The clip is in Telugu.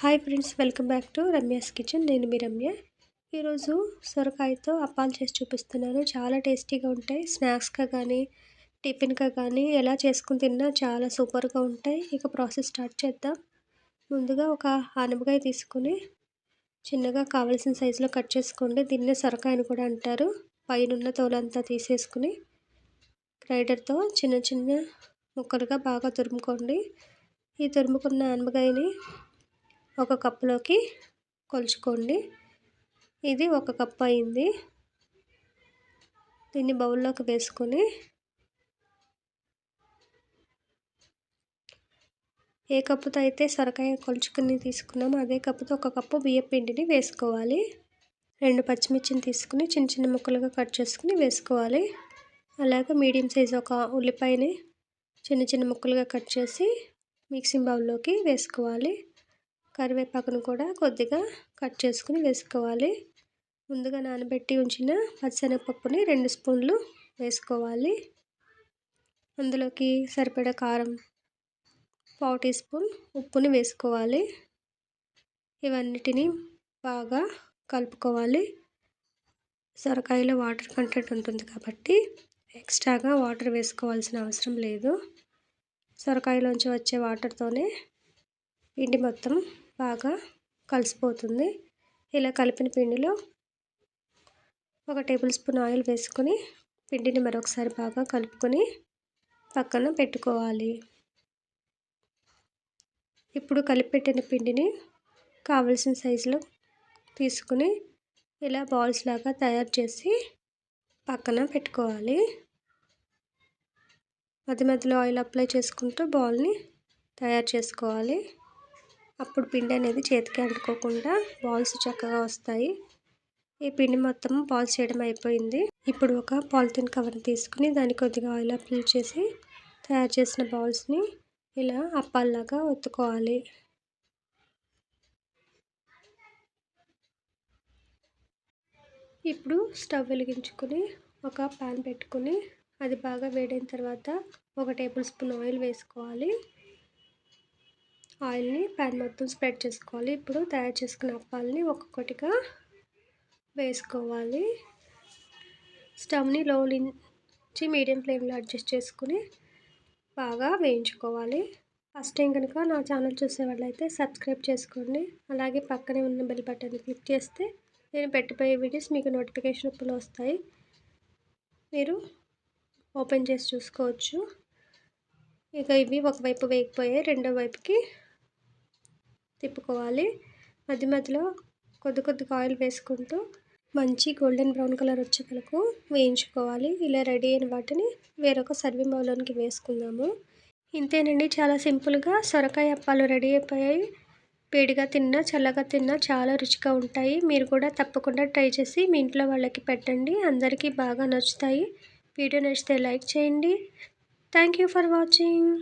Hi friends welcome back to Ramya's kitchen. నేను మీ రమ్య. ఈరోజు సొరకాయతో అప్పాలు చేసి చూపిస్తున్నాను. చాలా టేస్టీగా ఉంటాయి. స్నాక్స్గా కానీ టిఫిన్గా కానీ ఎలా చేసుకుని తిన్నా చాలా సూపర్గా ఉంటాయి. ఇక ప్రాసెస్ స్టార్ట్ చేద్దాం. ముందుగా ఒక ఆనపకాయ తీసుకుని చిన్నగా కావలసిన సైజులో కట్ చేసుకోండి. దీన్నే సొరకాయని కూడా అంటారు. పైన తోలంతా తీసేసుకుని గ్రైడర్తో చిన్న చిన్న ముక్కలుగా బాగా తురుముకోండి. ఈ తురుముకున్న ఆనపకాయని ఒక కప్పులోకి కొలుచుకోండి. ఇది ఒక కప్ అయింది. దీన్ని బౌల్లోకి వేసుకొని ఏ కప్పుతో అయితే సొరకాయ కొలుచుకుని తీసుకున్నామో అదే కప్పుతో ఒక కప్పు బియ్య పిండిని వేసుకోవాలి. రెండు పచ్చిమిర్చిని తీసుకుని చిన్న చిన్న ముక్కలుగా కట్ చేసుకుని వేసుకోవాలి. అలాగే మీడియం సైజ్ ఒక ఉల్లిపాయని చిన్న చిన్న ముక్కలుగా కట్ చేసి మిక్సింగ్ బౌల్లోకి వేసుకోవాలి. కరివేపాకును కూడా కొద్దిగా కట్ చేసుకుని వేసుకోవాలి. ముందుగా నానబెట్టి ఉంచిన పచ్చనపప్పుని రెండు స్పూన్లు వేసుకోవాలి. అందులోకి సరిపడా కారం పావు టీ స్పూన్ ఉప్పుని వేసుకోవాలి. ఇవన్నిటిని బాగా కలుపుకోవాలి. సొరకాయలో వాటర్ కంటెంట్ ఉంటుంది కాబట్టి ఎక్స్ట్రాగా వాటర్ వేసుకోవాల్సిన అవసరం లేదు. సొరకాయలోంచి వచ్చే వాటర్తోనే పిండి మొత్తం బాగా కలిసిపోతుంది. ఇలా కలిపిన పిండిలో ఒక టేబుల్ స్పూన్ ఆయిల్ వేసుకొని పిండిని మరొకసారి బాగా కలుపుకొని పక్కన పెట్టుకోవాలి. ఇప్పుడు కలిపెట్టిన పిండిని కావలసిన సైజులో తీసుకుని ఇలా బాల్స్ లాగా తయారు చేసి పక్కన పెట్టుకోవాలి. మధ్య మధ్యలో ఆయిల్ అప్లై చేసుకుంటూ బాల్ని తయారు చేసుకోవాలి. అప్పుడు పిండి అనేది చేతికి అంటుకోకుండా బాల్స్ చక్కగా వస్తాయి. ఈ పిండి మొత్తం బాల్స్ చేయడం అయిపోయింది. ఇప్పుడు ఒక పాలిథిన్ కవర్ తీసుకుని దాన్ని కొద్దిగా ఆయిల్ అప్లై చేసి తయారు చేసిన బాల్స్ని ఇలా అప్పాల్లాగా ఒత్తుకోవాలి. ఇప్పుడు స్టవ్ వెలిగించుకొని ఒక ప్యాన్ పెట్టుకుని అది బాగా వేడైన తర్వాత ఒక టేబుల్ స్పూన్ ఆయిల్ వేసుకోవాలి. ఆయిల్ని ప్యాన్ మొత్తం స్ప్రెడ్ చేసుకోవాలి. ఇప్పుడు తయారు చేసుకున్న అప్పాలని ఒక్కొక్కటిగా వేసుకోవాలి. స్టవ్ని లో నుంచి మీడియం ఫ్లేమ్లో అడ్జస్ట్ చేసుకుని బాగా వేయించుకోవాలి. ఫస్ట్ టైం కనుక నా ఛానల్ చూసేవాళ్ళైతే సబ్స్క్రైబ్ చేసుకోండి. అలాగే పక్కనే ఉన్న బెల్ బటన్ క్లిక్ చేస్తే నేను పెట్టిపోయే వీడియోస్ మీకు నోటిఫికేషన్ ఇప్పుడు వస్తాయి. మీరు ఓపెన్ చేసి చూసుకోవచ్చు. ఇక ఇవి ఒకవైపు వేయకపోయాయి రెండో వైపుకి తిప్పుకోవాలి. మధ్య మధ్యలో కొద్ది కొద్దిగా ఆయిల్ వేసుకుంటూ మంచి గోల్డెన్ బ్రౌన్ కలర్ వచ్చే వరకు వేయించుకోవాలి. ఇలా రెడీ అయిన వాటిని వేరొక సర్వింగ్ బౌల్లోనికి వేసుకుందాము. ఇంతేనండి. చాలా సింపుల్గా సొరకాయ అప్పాలు రెడీ అయిపోయాయి. వేడిగా తిన్నా చల్లగా తిన్నా చాలా రుచిగా ఉంటాయి. మీరు కూడా తప్పకుండా ట్రై చేసి మీ ఇంట్లో వాళ్ళకి పెట్టండి. అందరికీ బాగా నచ్చుతాయి. వీడియో నచ్చితే లైక్ చేయండి. Thank you for watching.